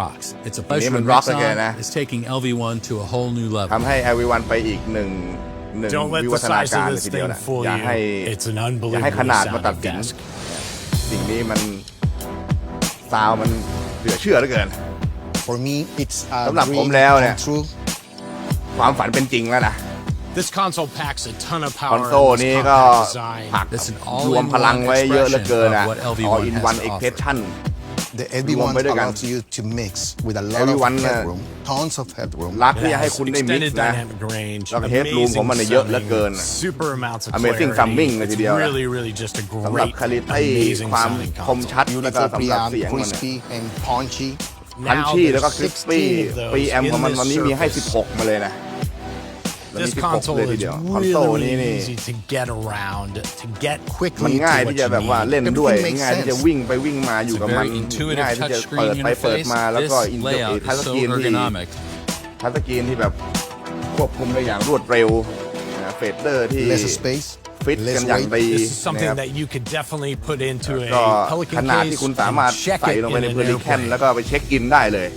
rocks. It's a pleasure to มัน mix rock เลยนะ on. It's taking LV1 to a whole new level. ทำให้ LV1 ไปอีกหนึ่งหนึ่ง Don't let วิ the วัฒนา size การ of เลย this ทีเดียว thing นะ fool อย่า you. ให้ It's an อย่าให้ unbelievably ขนาดมาตัด sounding สิน desk. สิ่งนี้มันซาวมันเหลือเชื่อเหลือเกิน For me, it's a สำหรับ dream ผมแล้ว come เนี่ย true. ความฝันเป็นจริงแล้วนะ This console packs a ton of คอน power โซล in นี้ this ก็ compact design. ผัก It's an รวมพลัง all-in-one ไว้เยอะเหลือเกินนะ expression of what LV1 all in has one to offer. expression The รวม LV1 ไปด้วยกัน allows you to mix with a lot Everyone, of uh, headroom, tons of headroom. รัก It ที่จะให้ has คุณได้มิก extended ซ์นะ dynamic range, แล้วก็ headroom ของมันเนี่ย amazing เยอะเหลือเกิน summing, super amounts of Amazing clarity. summing เลยที It's เดียวนะ really, really just a สำหรับ great, คาลิตี้ amazing ความ sounding คม console. ชัดแล้วก็ Beautiful สำหรับ preamp, เสียงมันเนี่ย crispy and punchy. พัน Now ชี่แล้วก็ there's คริสปี้ 16 of those ปีแอม in ของมัน this วันนี้มีให้ surface. 16 มาเลยนะแล้วมี This 16 console เลยที is เดียวคอนโซล really, นี้ really นี่ easy to get around, to get มัน quickly ง่าย to ที่ what จะ you แบบว่า need. เล่นด้วย Everything makes ง่ายที่จะ sense. วิ่งไปวิ่งมาอยู่ It's กับ a มัน very intuitive ง่ายที่จะ touchscreen เปิดไปเปิด interface. มาแล้วก็ This อินเตอร์ layout ทัช is ส so กรีนที่ ergonomic. ทัชสกรีนที่แบบควบคุมได้อย่างรวดเร็วนะเฟดเดอร์ที่ Less space, ฟิต less กันอย่าง weight. ดี This is นะ something ครับ that you could definitely put into a ก็ Pelican ขนาด case ที่คุณสามารถ and check ใส่ it ลง in ไปใน an เพลิแคน airplane. แล้วก็ไปเช็คอินได้เลย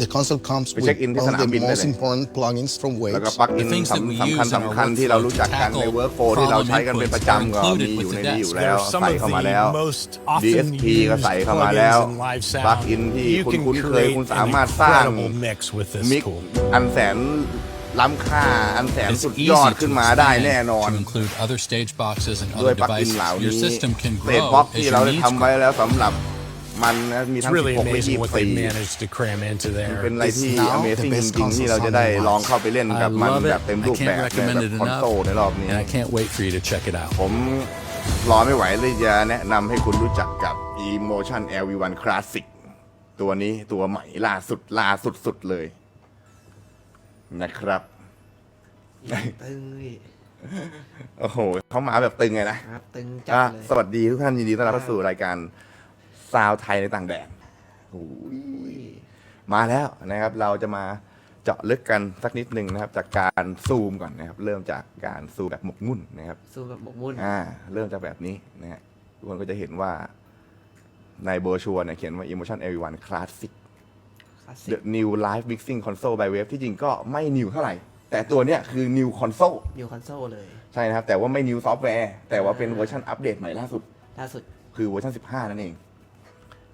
The console comes We with check in ที่ all สนาม the บินได้ most เลย important plugins from แล้วก็ Waves. ปลั๊กอิน The things that we สำคัญ use in our สำคัญที่เรารู้จักกันใน workflow เวิร์กโฟที่เรา problem ใช้กันเป็นประจำก็ inputs are มีอยู่ใน included นี้ with อยู่ the แล้ว They're some ใส่ of เข้ามา the แล้ว most often DSP ก็ used ใส่เข้ามาแล้ว plugins in live ปลั๊ก sound. อินที่ You คุณ can คุ้นเคย create คุณ an สามารถสร้าง incredible mix with this มิก tool. อันแสนล้ำค่าอันแสน It's สุด easy ยอด to ขึ้นมาได้แน่นอน expand to include other stage boxes and ด้วย other ปลั๊กอิน devices. เหล่า Your นี้ system can เศษ grow บล็อก as ที่ your เราได้ needs ทำไว้ grow. แล้วสำหรับ มันนะมี It's ทั้ง really 16และ amazing what they 24 managed to cram into เป็น there. อะไรที่ It's now the Amazing จ best ริงๆที่เราจะได้ลองเข้าไปเล่น I กับมัน love แบ it. บเต็ม I รูปแบบ can't ใน recommend แบบ it คอน enough. โซลในรอบนี้ And I can't wait for you to check it out. ผมรอไม่ไหวเลยจะแนะนำให้คุณรู้จักกับ Emotion LV1 Classic ตัวนี้ตัวใหม่ล่าสุดล่าสุดๆเลย นะครับ ตึงพี่โอ้โหเขามาแบบตึงไงนะครับตึงจัดอะเลย สวัสดีทุกท่านยินดีต้อนรับเข้าสู่รายการ ซาวไทยในต่างแดนโอ้ยมาแล้วนะครับ เราจะมาเจาะลึกกันสักนิดหนึ่งนะครับ จากการซูมก่อนนะครับ เริ่มจากการซูมแบบหมกมุ่นนะครับสู้กับหมกมุ่นอ่า เริ่มจากแบบนี้นะฮะทุกคนก็จะเห็นว่าในโบรชัวร์เนี่ยเขียนว่า Emotion L1 Classic คลาสสิ The ก New Live Mixing Console by Wave ที่จริงก็ไม่ new เท่าไหร่ แต่ตัวเนี้ยคือ New Console นิวคอนโซลเลย ใช่นะครับ แต่ว่าไม่ New Software แต่ว่าเป็นเวอร์ชันอัปเดตใหม่ล่าสุด ล่าสุด คือเวอร์ชัน15 นั่นเอง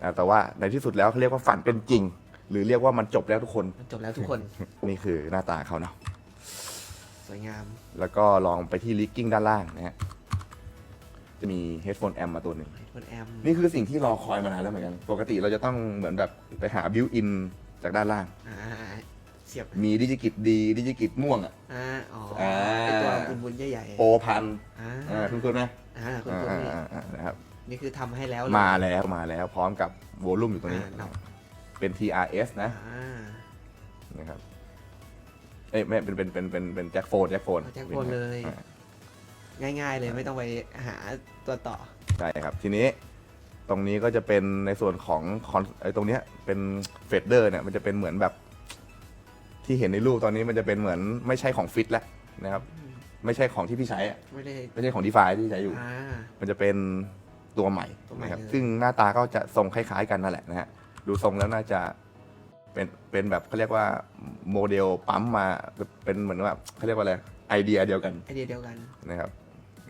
นะแต่ว่าในที่สุดแล้วเขาเรียกว่าฝันเป็นจริง หรือเรียกว่ามันจบแล้วทุกคนมันจบแล้วทุกคนนี่คือหน้าตาเขาเนาะสวยงาม แล้วก็ลองไปที่ลิกกิ้งด้านล่างนะฮะจะมี headphone amp มาตัวหนึ่ง คนแอมนี่คือสิ่งที่รอคอยมานานแล้วเหมือนกัน ปกติเราจะต้องเหมือนแบบไปหาบิวอินจากด้านล่าง อ่าเสียบมีดิจิกิตดีดิจิกิตม่วงอะ อ่าอ๋ออ่าไอตัวบุญบุญๆใหญ่ๆโอพันอ่าอ่าคุณคุณไหมอ่าคุณอ่าคุณอ่าอ่านะครับ นี่คือทำให้แล้วเลยมาแล้วมาแล้วพร้อมกับโวลูมอยู่ตรงนี้ อ่าเนาะเป็น TRS นะอ่านะครับเอ้ยไม่เป็นเป็นเป็นเป็นเป็นแจ็คโฟนแจ็คโฟนเอาแจ็คโฟนเลย ง่าย ๆ เลยไม่ต้องไปหาตัวต่อใช่ครับ ทีนี้ตรงนี้ก็จะเป็นในส่วนของคอนไอ้ตรงเนี้ยเป็นเฟดเดอร์เนี่ยมันจะเป็นเหมือนแบบ ที่เห็นในรูปตอนนี้มันจะเป็นเหมือนไม่ใช่ของฟิตแล้วนะครับ ไม่ใช่ของที่พี่ใช้อะไม่ได้ไม่ใช่ของดีฟาที่ใช้อยู่ อ่ามันจะเป็น ตัวใหม่ตัวใหม่นะครับเลย ซึ่งหน้าตาก็จะทรงคล้าย ๆ กันนั่นแหละนะฮะดูทรงแล้วน่าจะเป็นเป็นแบบเขาเรียกว่าโมเดลปั๊มมาเป็นเหมือนว่าเขาเรียกว่าอะไรไอเดียเดียวกัน ไอเดียเดียวกัน นะครับ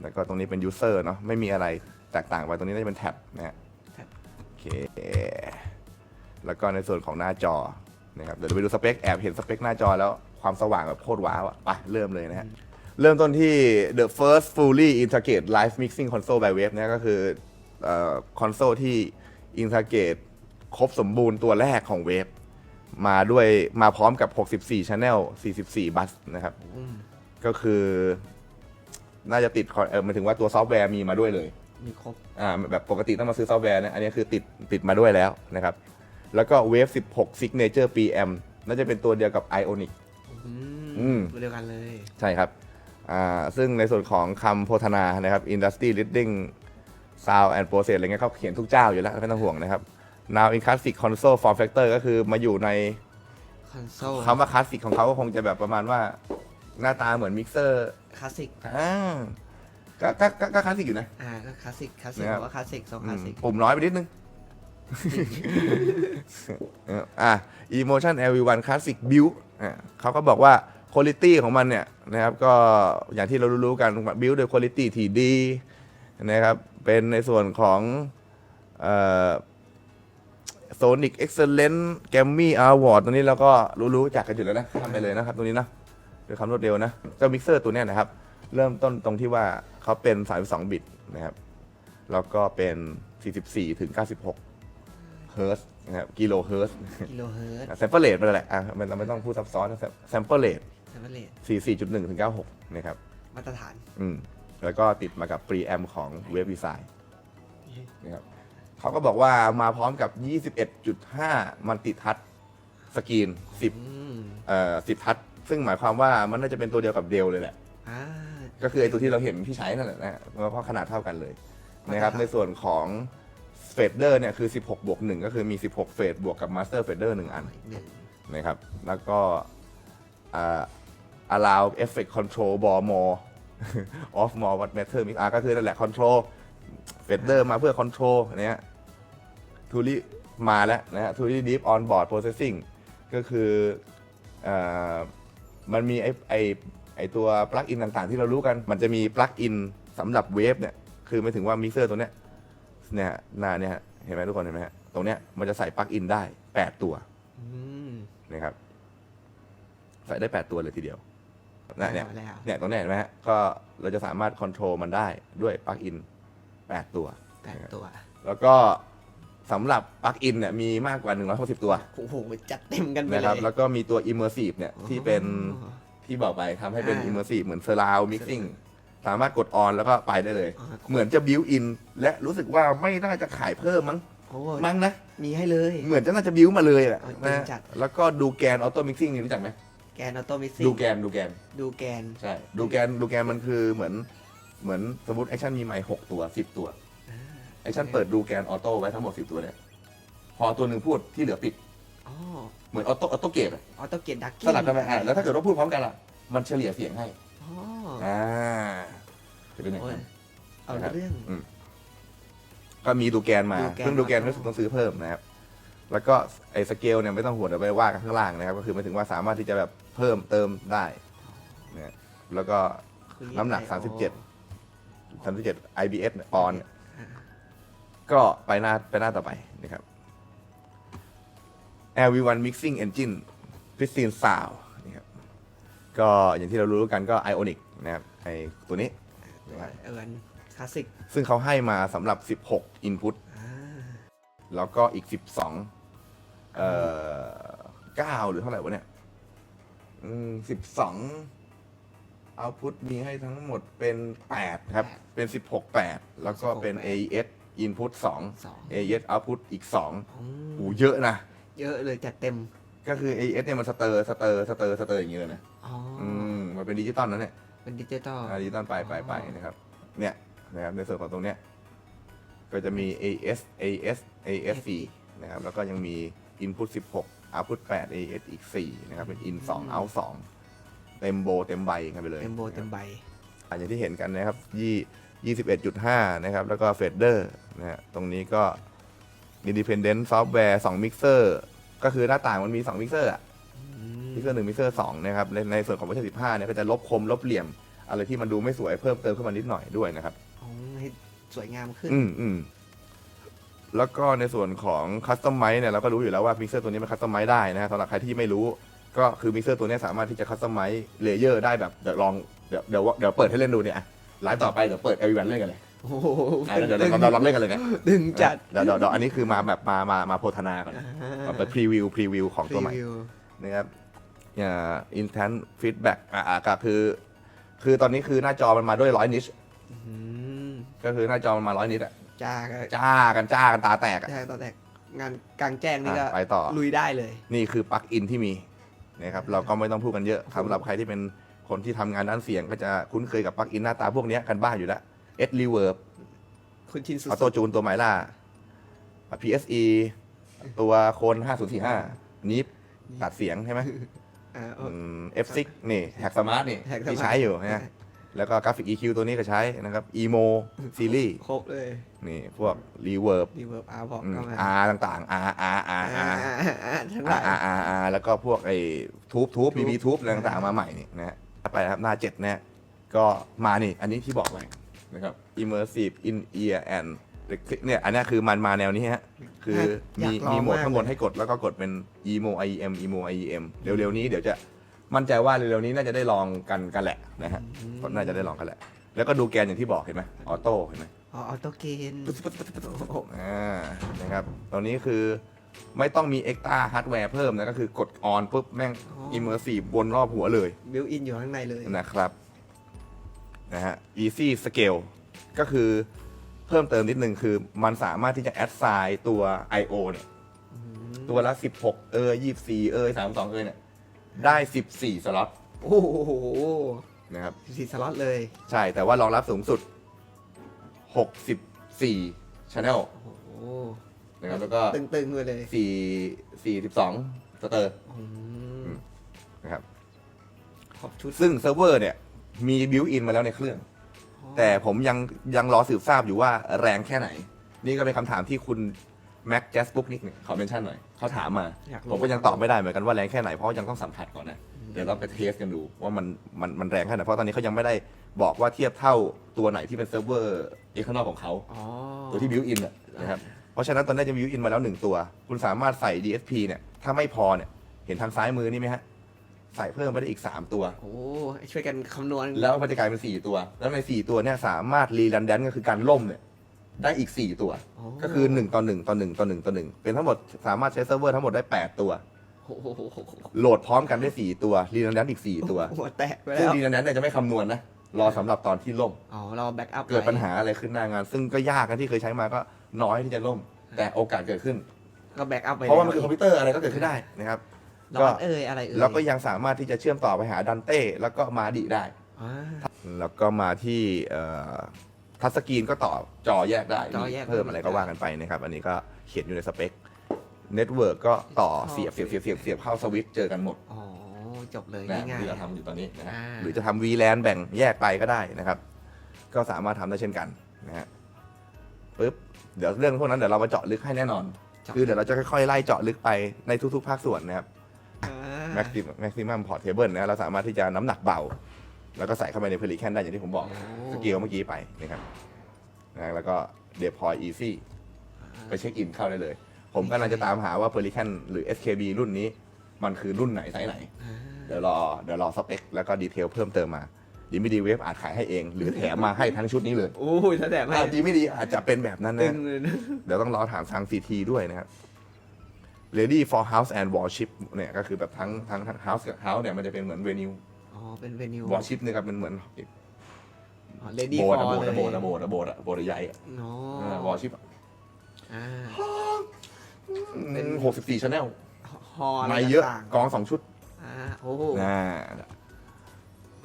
แล้วก็ตรงนี้เป็นยูเซอร์เนาะไม่มีอะไรแตกต่างไปตรงนี้น่าจะเป็นแท็บนะฮะแท็บ โอเค แล้วก็ในส่วนของหน้าจอนะครับ เดี๋ยวเราไปดูสเปค แอบเห็นสเปคหน้าจอแล้วความสว่างแบบโคตรว้าวอะไปเริ่มเลยนะฮะ เริ่มต้นที่ the first fully integrate live mixing console by Wave เนี่ยก็คือ คอนโซลที่ integrate ครบสมบูรณ์ตัวแรกของ Wave มาด้วยมาพร้อมกับ 64 channel 44 บัสนะครับอืมก็คือ น่าจะติด con- เออหมายถึงว่าตัวซอฟต์แวร์มีมาด้วยเลย มีครบ อ่า แบบปกติต้องมาซื้อซอฟต์แวร์นะ อันนี้คือติดติดมาด้วยแล้วนะครับ แล้วก็ Wave 16 Signature PM น่าจะเป็นตัวเดียวกับ Ionic อือืมมตัวเดียวกันเลย ใช่ครับ อ่า ซึ่งในส่วนของคำโพธนานะครับ Industry Leading Sound and Process อะไรเงี้ยเขาเขียนทุกเจ้าอยู่แล้วไม่ต้องห่วงนะครับ Now in Classic Console Form Factor ก็คือมาอยู่ในคอนโซลคำว่าคลาสสิกของเขาก็คงจะแบบประมาณว่าหน้าตาเหมือนมิกเซอร์คลาสสิกอ่าก็ก็ก็ก็คลาสสิกอยู่นะ อ่าก็คลาสสิกคลาสสิกนะครับ ว่าคลาสสิกโซอืคลามสสิกปุ่มน้อยไปนิดนึงเอออะ Emotion LV1 Classic Build อะเขาก็บอกว่า Quality ของมันเนี่ยนะครับก็อย่างที่เรารู้ๆกัน Build โดย Quality ที่ดีนะครับ เป็นในส่วนของเอ่อ Sonic Excellence Grammy Award ตัวนี้เราก็รู้ๆจักกันอยู่แล้วนะทำไปเลยนะครับ ตัวนี้นะด้วยความรวดเร็วนะเจ้ามิกเซอร์ตัวเนี้ยนะครับ เริ่มต้นตรงที่ว่าเขาเป็น 32 บิตนะครับ แล้วก็เป็น 44 ถึง 96 เฮิร์ตนะครับกิโลเฮิร์ตกิโลเฮิร์ตแซมเปิลเลทไปเลยแหละอะมันเราไม่ต้องพูดซับซ้อนนะแซมเปิลเลทแซมเปิลเลต44.1 ถึง 96 นะครับ มาตรฐาน อืม แล้วก็ติดมากับปรีแอมของเวฟดีไซน์นะครับเขาก็บอกว่ามาพร้อมกับ 21.5 มันติทัชสกรีน 10อืมเอ่อ 10 ทัชซึ่งหมายความว่ามันน่าจะเป็นตัวเดียวกับเดลเลยแหละอ่าก็คือไอตัวที่เราเห็นที่ใช้นั่นแหละนะฮะเพราะขนาดเท่ากันเลยนะครับมาตรฐานในส่วนของเฟดเดอร์เนี่ยคือ 16 บวก 1 ก็คือมี 16 เฟดบวกกับมาสเตอร์เฟดเดอร์หนึ่งอันอีกหนึ่งนะครับ แล้วก็อ่า allow effect control ball more off more what matter mix อะก็คือนั่นแหละ control fader มาเพื่อ control เนี่ยทูรี่มาแล้วนะฮะทูรี่ deep on board processing ก็คืออ่ามันมีไอไอไอตัวปลั๊กอินต่างๆ ที่เรารู้กัน มันจะมีปลั๊กอินสำหรับเวฟเนี่ย คือไม่ถึงว่ามิกเซอร์ตัวเนี้ยเนี่ยหน้าเนี่ยฮะเห็นไหมทุกคนเห็นไหมฮะตรงเนี้ยมันจะใส่ปลั๊กอินได้ 8 ตัวอืมนะครับ ใส่ได้ 8 ตัวเลยทีเดียว นะเนี่ยแล้วเนี่ยตรงเนี้ยเห็นไหมฮะก็เราจะสามารถคอนโทรลมันได้ด้วยปลั๊กอิน8 ตัว แปดตัวแล้วก็สำหรับปลั๊กอินเนี่ยมีมากกว่า 160 ตัวโอ้โหจัดเต็มกันไปนะเลครับ ยแล้วก็มีตัว Immersive เนี่ยที่เป็นที่บอกไปทำให้เป็น อ่า Immersive เหมือน Surround Mixing สามารถกดออนแล้วก็ไปได้เลย อ่า เหมือนจะบิวอินและรู้สึกว่าไม่น่าจะขายเพิ่มมั้งโอ้มั้งนะ มีให้เลย เหมือนจะน่าจะบิวมาเลยแหละเอาจริงนะจัด แล้วก็ดูแกนออโต้มิกซิ่งนี่รู้จักไหม แกนออโตมิซิ่งดูแกนดูแกนดูแกน ใช่ดูแกนดูแกนมันคือเหมือนเหมือนสมมติแอคชั่นมีไมค์หกตัวสิบตัวแอคชั่นเปิดดูแกนออโต้ไว้ทั้งหมดสิบตัวเนี่ยพอตัวหนึ่งพูดที่เหลือปิดอ๋อเหมือนออโต้ออโต้เกตออโตเกตดักกี้สลับกันไปอะแล้วถ้าเกิดว่าพูดพร้อมกันล่ะมันเฉลี่ยเสียงให้อ๋ออ่าจะเป็นอย่างโอ้ยนั้นเอานะครับเรื่องอืมก็มีดูแกนมา ดูแกน เพิ่งดูแกนมารู้สึกต้องซื้อเพิ่มนะครับ แล้วก็ไอ้สเกลเนี่ยไม่ต้องห่วงเดี๋ยวไปว่ากันข้างล่างนะครับ ก็คือหมายถึงว่าสามารถที่จะแบบเพิ่มเติมได้นะแล้วก็คือน้ำหนักยังไง37 37 IBS เนี่ยปอนด์อ่าก็ไปหน้าไปหน้าต่อไปนะครับ LV1 Mixing Engine Pristine Sound นี่ครับก็อย่างที่เรารู้กันก็ Ionic นะครับไอตัวนี้นะครับเอิร์นคลาสสิกซึ่งเขาให้มาสำหรับ 16 Input อ่าแล้วก็อีก 12 เอ่อ9หรือเท่าไหร่วะเนี่ย อืม12 Output มีให้ทั้งหมดเป็น8ครับ เป็น16 8แล้วก็เป็น AES Input สอง 2 AES Output อีก2อืมโอ้เยอะนะ เยอะเลยจัดเต็ม ก็คือ AES เนี่ยมันสเตอร์สเตอร์สเตอร์สเตอร์อย่างนี้เลยนะอ๋อออืมมันเป็นดิจิตอลนะเนี่ย เป็นดิจิตอล อ่าดิจิตอลไปไปไปนะครับ เนี่ยนะครับในส่วนของตรงเนี้ยก็จะมี AS AS ASC นะครับแล้วก็ยังมี Input 16 Output 8 AS อีก 4 นะครับ เป็น In 2 Out 2 เต็มโบเต็มใบกันไปเลยเต็มโบเต็มใบอะอย่างที่เห็นกันนะครับยี่ 21.5 นะครับ แล้วก็เฟดเดอร์นะฮะตรงนี้ก็ Independent Software 2 Mixer ก็คือหน้าต่างมันมี 2 Mixer อะมิกเซอร์หนึ่งมิกเซอร์สองนะครับในในส่วนของเวอร์ชันสิบห้าเนี่ยก็จะลบคมลบเหลี่ยม อะไรที่มันดูไม่สวยเพิ่มเติมขึ้นมานิดหน่อยด้วยนะครับอ๋อให้สวยงามขึ้น อืมอืม แล้วก็ในส่วนของคัสตอมไมซ์เนี่ยเราก็รู้อยู่แล้วว่ามิกเซอร์ตัวนี้มันคัสตอมไมซ์ได้นะฮะสำหรับใครที่ไม่รู้ ก็คือมิกเซอร์ตัวนี้สามารถที่จะคัสตอมไมซ์เลเยอร์ได้แบบเดี๋ยวลองเดี๋ยวเดี๋ยวเดี๋ยวเปิดให้เล่นดูเนี่ยอะไลฟ์ต่อไปเดี๋ยวเปิดเอวีวันเล่นกันเลยโอ้โหอะเดี๋ยวเดี๋ยวเราลองเล่นกันเลยนะดึงจัดเดี๋ยวเดี๋ยวเดี๋ยวอันนี้คือมาแบบมามามาโพธนาก่อนมาเปิดพรีวิวพรีวิวของตัวใหม่ รีวิวนะครับอ่า instant feedback อ่าอ่าก็คือ คือตอนนี้คือหน้าจอมันมาด้วยร้อยนิช อืม ก็คือหน้าจอมันมาร้อยนิชอะจ้าก็จ้ากันจ้ากันตาแตกอะใช่ตอนแรกงานกลางแจ้งนี่ก็อะไปต่อ ลุยได้เลย นี่คือปลั๊กอินที่มีนะครับเราก็ไม่ต้องพูดกันเยอะสำหรับใครที่เป็นคนที่ทำงานด้านเสียงก็จะคุ้นเคยกับปลั๊กอินหน้าตาพวกเนี้ยกันบ้างอยู่แล้ว S Reverb คุณชินสุด ออโต้จูนตัวใหม่ล่า PSE ตัวโคน5045นี้ตัดเสียงใช่ไหม ๆ อ่า อืม F6 นี่แฮกสมาร์ทนี่ Hack Smart ที่ใช้อยู่นะ แล้วก็กราฟิก EQ ตัวนี้ก็ใช้นะครับ Emo Series ครบเลยนี่พวก Reverb รีเวิร์บอาร์พออืมเข้ามา R ต่างๆ R R R อ่า R อ่าทั้งหลาย R R R แล้วก็พวกไอ้ทูบทูบ BB ทูบอะไรต่างๆมาใหม่นี่นะฮะไปนะครับหน้าเจ็ดเนี่ยก็มานี่ อันนี้ที่บอกไว้นะครับ immersive in ear and electric เนี่ยอันเนี้ยคือมันมาแนวนี้ฮะ คือมีอยากลองมีโหมดมากข้างบนเลย ให้กดแล้วก็กดเป็น emo IEM emo IEM เร็วๆนี้เดี๋ยวจะ มั่นใจว่าเร็วๆนี้น่าจะได้ลองกันกันแหละนะฮะก็น่าจะได้ลองกันแหละ แล้วก็ดูแกนอย่างที่บอกเห็นไหมออโต้เห็นไหมอ๋อออโตเกนอ่านะครับตอนนี้คือไม่ต้องมี extra hardware เพิ่มนะก็คือกด on ปุ๊บแม่ง immersive วนรอบหัวเลยบิวอินอยู่ข้างในเลยนะครับนะฮะ easy scale ก็คือเพิ่มเติมนิดนึงคือมันสามารถที่จะ add sign ตัว I/O เนี่ยตัวละ 16 เออ24 เออ32 เออเนี่ย ได้ 14 สล็อตโอ้โหนะครับสี่สล็อตเลย ใช่แต่ว่ารองรับสูงสุด 64 channel โอ้โหนะครับแล้วก็ ตึงๆไปเลยสี่สี่สิบสองสเตอร์อืมนะครับขอบชุดซึ่งเซิร์ฟเวอร์เนี่ย มีบิวอินมาแล้วในเครื่อง แต่ผมยังยังรอสืบทราบอยู่ว่าแรงแค่ไหน นี่ก็เป็นคำถามที่คุณ แม็ก j จสบุ๊กนิกเนี่ยขอเมนชั่นหน่อยเขาถามมา อยากรู้ ผมก็ยังตอบไม่ได้เหมือนกันว่าแรงแค่ไหน เพราะยังต้องสัมผัสก่อนนะ เดี๋ยวเราไปเทสกันดูว่ามันมันมันแรงแค่ไหน เพราะตอนนี้เขายังไม่ได้บอกว่าเทียบเท่าตัวไหนที่เป็นเซิร์ฟเวอร์เอ็กซ์นอลของเขา อ๋อ ตัวที่บิวอินนะครับ เพราะฉะนั้นตอนนี้จะบิวอินมาแล้วหนึ่งตัว คุณสามารถใส่ DSP เนี่ย ถ้าไม่พอเนี่ย เห็นทางซ้ายมือนี่ไหมฮะ ใส่เพิ่มไปได้อีก 3 ตัว โอ้ช่วยกันคำนวณ แล้วมันจะกลายเป็น 4 ตัว แล้วใน 4 ตัวเนี่ยสามารถรีรันแดนก็คือการล่มเนี่ย ได้อีก 4 ตัวก็คือ 1 ต่อ 1 ต่อ 1 ต่อ 1 ต่อ 1 เป็นทั้งหมดสามารถใช้เซิร์ฟเวอร์ทั้งหมดได้ 8 ตัว โอ้โหโหลดพร้อมกันได้ 4 ตัวรีรันแดนอีก 4 ตัวหัวแตกไปซึ่งแล้วรีรันแดนเนี่ยจะไม่คำนวณนะรอสำหรับตอนที่ล่ม อ๋อเราแบ็กอัพเกิดปัญหาอะไรขึ้นหน้างาน ซึ่งก็ยากนะที่เคยใช้มาก็น้อยที่จะล่ม แต่โอกาสเกิดขึ้น ก็แบ็กอัพไปเพราะว่ามันคือคอมพิวเตอร์อะไรก็เกิดขึ้นได้นะครับ ร้อนเอ่ยอะไรเอ่ยแล้วก็ยังสามารถที่จะเชื่อมต่อไปหาดันเต้แล้วก็มาดิได้ อ่าแล้วก็มาที่เอ่อ ทัชสกรีนก็ต่อจอแยกได้จอแยกมีเพิ่มอะไรก็ว่ากันไปนะครับ อันนี้ก็เขียนอยู่ในสเปคเน็ตเวิร์กก็ต่ออ๋อเสียบเสียบเสียบเสียบเสียบเข้าสวิตช์เจอกันหมดอ๋อจบเลยนะง่ายที่เราทำอยู่ตอนนี้นะฮะอ่าหรือจะทำ VLAN แบ่งแยกไปก็ได้นะครับ ก็สามารถทำได้เช่นกันนะฮะปึ๊บเดี๋ยวเรื่องพวกนั้นเดี๋ยวเรามาเจาะลึกให้แน่นอนคือเดี๋ยวเราจะค่อยๆ ไล่เจาะลึกไปในทุกๆ ภาคส่วนนะครับๆอ่า maximum maximum portable นะเราสามารถที่จะน้ำหนักเบา แล้วก็ใส่เข้าไปในเพลิแคนได้อย่างที่ผมบอกโอ้สเกลเมื่อกี้ไปนะครับนะแล้วก็ deploy easy ไปเช็คอินเข้าได้เลย ผมกำลังจะตามหาว่าเพลิแคนหรือ SKB รุ่นนี้ มันคือรุ่นไหนไซส์ไหนอ่าเดี๋ยวรอเดี๋ยวรอสเปคแล้วก็ดีเทลเพิ่มเติมมาดีไม่ดีเวฟอาจขายให้เอง หรือแถมมาให้ทั้งชุดนี้เลยโอ้ยถ้าแต่ไม่อาจดีไม่ดีอาจจะเป็นแบบนั้นตึนะงเลยนะ เดี๋ยวต้องรอถามทาง CT ด้วยนะครับ Ready for House and Warship เนี่ยก็คือแบบทั้งทั้งทั้ง House กับ House เนี่ยมันจะเป็นเหมือน Venue อ๋อ เป็นเวนิว Warship เนี่ยครับเป็นเหมือนเลดี้โบฟดออะร์โบดเลยอะโบดอะโบดอะโบดอะโบดใหญ่อะอ๋อวอร์ชิปอ่า เป็นหกสิบสี่ชั้นแนลฮออะไรไม่เยอะต่างกองสองชุดๆอ่าโอ้นะ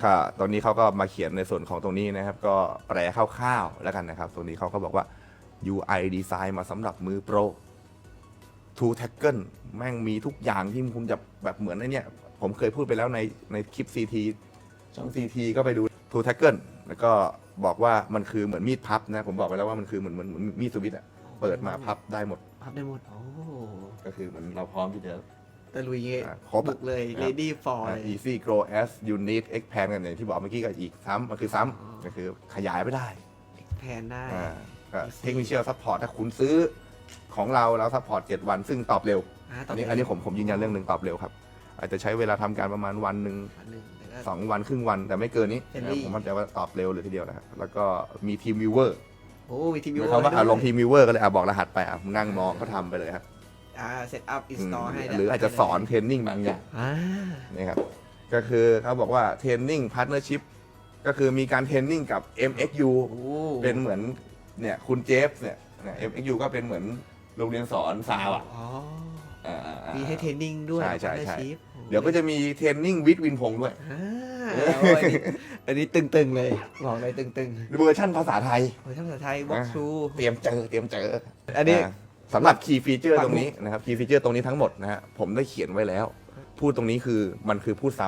ค่ะ ตอนนี้เขาก็มาเขียนในส่วนของตรงนี้นะครับ ก็แปลคร่าวๆแล้วกันนะครับ ตรงนี้เขาก็บอกว่า UI design มาสำหรับมือโปร Two Tackle แม่งมีทุกอย่างที่คุณจะแบบเหมือนไอ้เนี่ย ผมเคยพูดไปแล้วในในคลิป CT ช่อง CT ก็ไปดู Two Tackle แล้วก็บอกว่ามันคือเหมือนมีดพับนะ ผมบอกไปแล้วว่ามันคือเหมือนเหมือนเหมือนมีดสวิตช์อะเปิดมาพับได้หมดพับได้หมด โอ้ก็คือเหมือนเราพร้อมที่จะ ตะลุยเงี้ยอะครบอะบุกเลย ครับ Lady for เลย easy grow as you need expand กันอย่างที่บอกเมื่อกี้ก็อีกซ้ำมันคือซ้อ๋อำก็คือขยายไม่ได้แพนได้ อ่าก็ Easy เทคนิคเชียลซัพพอร์ตถ้าคุณซื้อของเราแล้วซัพพอร์ต7วัน ซึ่งตอบเร็วอ่าตอัอนนี้อันนี้ผมผมยืนยันเรื่องหนึ่งตอบเร็วครับ อาจจะใช้เวลาทำการประมาณวันหนึ่งอันหนึ่งแล้วก็สองวันครึ่งวันแต่ไม่เกินนี้ Friendly นะครับผมมั่นใจว่าตอบเร็วเลยทีเดียวนะครับแล้วก็มีทีมวิวเวอร์โอ้มีทีมหยูมายความว่าอะลงทีมวิวเวอร์ก็เลยอะบอกรหัสไปอะนั่งมองก็ทำไปเลยครับอ่าเซตอัพอินอืสมตอลให้หรืออาจจะสอนเทรนนิ่งบางอย่างอ่านะครับก็คือเขาบอกว่าเทรนนิ่งพาร์ทเนอร์ชิพก็คือมีการเทรนนิ่งกับ MXU โอ้เป็นเหมือนเนี่ยคุณเจฟเนี่ยเนี่ย MXU ก็เป็นเหมือนโรงเรียนสอนซาวอะ อ๋ออ่าอ่าอ่ามีให้เทรนนิ่งด้วยใช่ใช่ใช่ partnership เดี๋ยวก็จะมีเทรนนิ่งวิดวินพงษ์ด้วย อ่าโอ้ยอันนี้อันนี้ตึงๆเลยบอกเลยตึงเวอร์ชั่นภาษาไทย ๆโอ้ยทั้งภาษาไทย walk through เตรียมเจอเตรียมเจออันนี้าสำหรับคีย์ฟีเจอร์ตรงนี้นะครับคีย์ฟีเจอร์ตรงนี้ทั้งหมดนะฮะผมได้เขียนไว้แล้ว พูดตรงนี้คือมันคือพูดซ้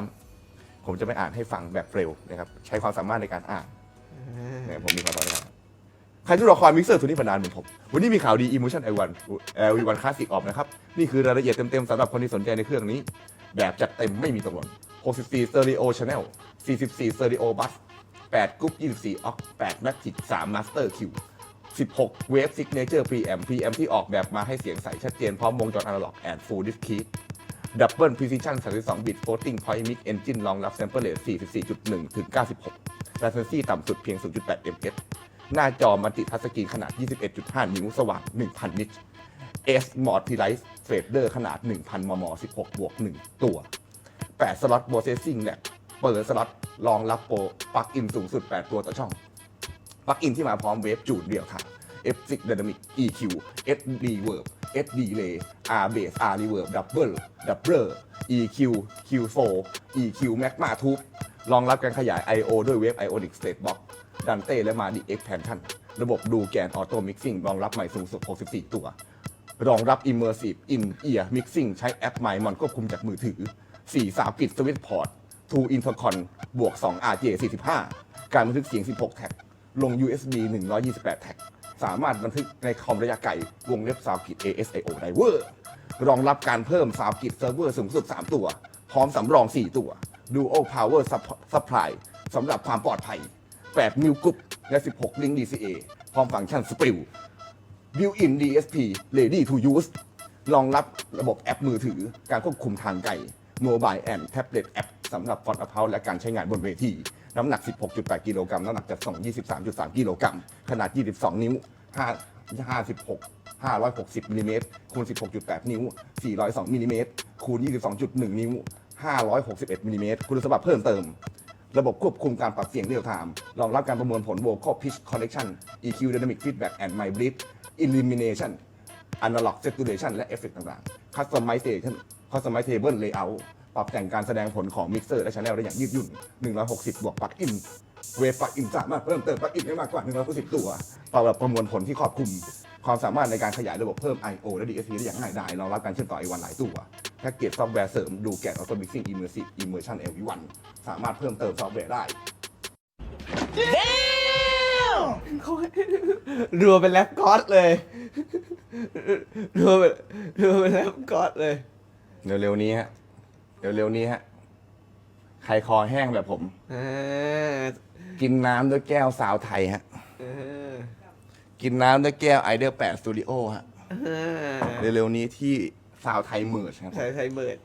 ผมจะไม่อ่านให้ฟังแบบเร็วนะครับใช้ความสามารถในการอ่านเนี่ยผมมีความสามารถในการอ่าน ใครที่รอคอยมิกเซอร์ตัวนี้มานานเหมือนผม วันนี้มีข่าวดี Emotion i1 LV1 Classic ออกนะครับ นี่คือรายละเอียดเต็มๆสำหรับคนที่สนใจในเครื่องนี้ แบบจัดเต็มไม่มีตกหล่น64 Stereo Channel 44 Stereo Bus 8กรุ๊ป24ออก8 Magic 3 Master Q 16 Wave Signature Preamp Preamp ที่ออกแบบมาให้เสียงใสชัดเจนพร้อมวงจรอนาล็อกแอนด์ Full Disk Key Double Precision 32 bit Floating Point Mix Engine รองรับ Sample Rate 44.1 ถึง 96 Latency ต่ำสุดเพียง 0.8 ms หน้าจอมัลติทัชสกรีนขนาด 21.5 นิ้วสว่าง 1,000 นิต S Multi-Light Fader ขนาด 1,000 มม 16 บวก 1 ตัว 8 สล็อต Processing เนี่ย เปิดสล็อตรองรับโปรปลักอินสูงสุด 8 ตัวต่อช่องปลักอินที่มาพร้อมเวฟจูนเดียวค่ะ F6 Dynamic EQ SD Verb SD Delay R Bass R Reverb Double Double EQ Q4 EQ Magma Tube รองรับการขยาย I/O ด้วย Wave Ionic State Box Dante และ Madi Expansion ระบบดูแกน Auto Mixing รองรับใหม่สูงสุด 64 ตัว รองรับ Immersive In-Ear Mixing ใช้แอป My Mon ควบคุมจากมือถือ 4 สาวปิด Switch Port 2 Intercon บวก 2 RJ 45 การบันทึกเสียง 16 แท็ก ลง USB 128 แท็ก สามารถบันทึกในคอมระยะไกลวงเล็บซาวกิด ASIO Driver รองรับการเพิ่มซาวกิดเซิร์ฟเวอร์สูงสุด 3 ตัว พร้อมสำรอง 4 ตัว Dual Power Supply สำหรับความปลอดภัย 8มิลกรุ๊ปและ 16 ลิงก์ DCA พร้อมฟังก์ชันสปิล Built-in DSP Ready to Use รองรับระบบแอปมือถือ การควบคุมทางไกล Mobile and Tablet App สำหรับฟอนต์อพ u และการใช้งานบนเวที น้ำหนัก 16.8 กิโลกรัม น้ำหนักจัดส่ง 23.3 กิโลกรัม ขนาด 22 นิ้ว 5 56 560มิลลิเมตรคูณ 16.8 นิ้ว 402มิลลิเมตรคูณ 22.1 นิ้ว 561มิลลิเมตรคุณสมบัติเพิ่มเติม ระบบควบคุมการปรับเสียงเรียลไทม์รองรับการประมวลผล vocal pitch correction EQ dynamic feedback and my breath elimination analog saturation และเอฟเฟกต่างๆ customization customizable layout ปรับแต่งการแสดงผลของมิกเซอร์และช anel ได้อย่างยืดหยุ่น 160 บวกปลั๊กอิน เวฟปลั๊กอินสามารถเพิ่มเติมปลั๊กอินได้มากกว่า 160 ตัวปรับประมวลผลที่ครอบคลุม ความสามารถในการขยายระบบเพิ่ม I/O และ DSP ได้อย่างง่ายดายรองรับการเชื่อมต่อ A1 หลายตัวแพ็กเกจซอฟต์แวร์เสริมดูแกน Auto Mixing Immersive Immersion LV1 สามารถเพิ่มเติมซอฟต์แวร์ได้รัวเป็นแรปก๊อตเลยรัวเป็นรัวเป็นแรปก๊อตเลย เร็วๆนี้ฮะ เร็วๆนี้ฮะ ใครคอแห้งแบบผมอ่ากินน้ำด้วยแก้วสาวไทยฮะอ่า กินน้ำด้วยแก้วไอเดีย8แปดสตูดิโอฮะ เร็วๆนี้ที่สาวไทยเมิร์ชครับ ใช้ใช้เบิร์ด